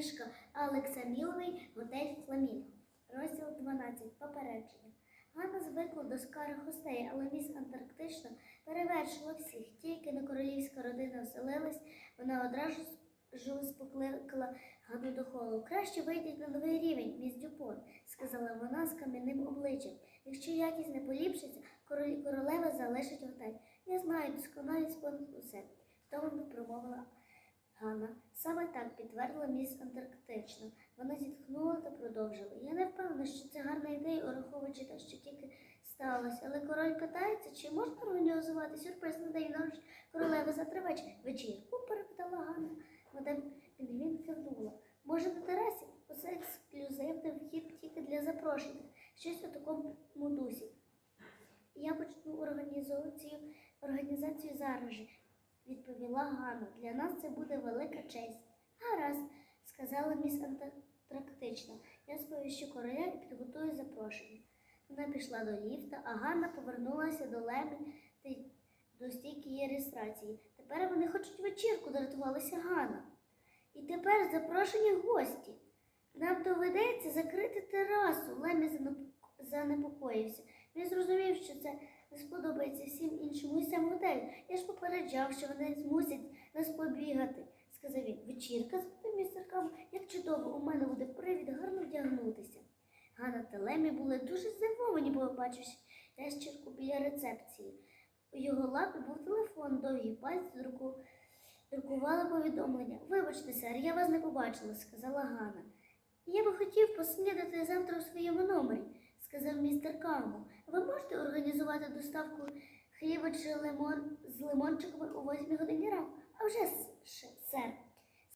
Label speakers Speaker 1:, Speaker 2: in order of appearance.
Speaker 1: ліжка Алекса Міловий, готель Фламінго. Розділ 12. Попередження. Ганна звикла до скарг гостей, але міс Антарктична перевершила всіх. Тільки на королівська родина оселилась, вона одразу ж покликала Ганну до холу. Краще вийдіть на новий рівень, міс Дюпон, сказала вона з кам'яним обличчям. Якщо якість не поліпшиться, король- королева залишить готель. Я знаю досконалість понад усе. Втомлено промовила Ганна. Саме так підтвердила міс Антарктична. Вона зітхнула та продовжила. Я не впевнена, що це гарна ідея, ураховуючи те, що тільки сталося. Але король питається, чи можна організувати сюрприз на день народження королеви вечір? Вечірку? перепитала Ганна. Мадам Пінгвін кивнула. Може, на терасі? Оце ексклюзивний вхід тільки для запрошених. Щось у такому дусі. Я почну організацію, організацію зараз же, відповіла Ганна. Для нас це буде велика честь. Гаразд, сказала міс Антарктична. Я сповіщу короля і підготую запрошення. Вона пішла до ліфта, а Ганна повернулася до Лемі до стійки її реєстрації. Тепер вони хочуть вечірку, дратувалася Ганна. І тепер запрошені гості. Нам доведеться закрити терасу. Лемі занепокоївся. Він зрозумів, що це не сподобається всім іншим гостям готелю. Я ж попереджав, що вони змусять нас побігати, сказав він. Вечірка з містер Кам, як чудово, у мене буде привід гарно вдягнутися. Ганна та Лемі були дуже здивовані, побачивши ящірку біля рецепції. У його лапі був телефон, довгі пальці друку... друкували повідомлення. Вибачте, сер, я вас не побачила, сказала Ганна. Я би хотів поснідати завтра у своєму номері, сказав містер Кармо. Ви можете організувати доставку хліба чи лимон з лимончиками о 8 годині ранку? А вже, сер.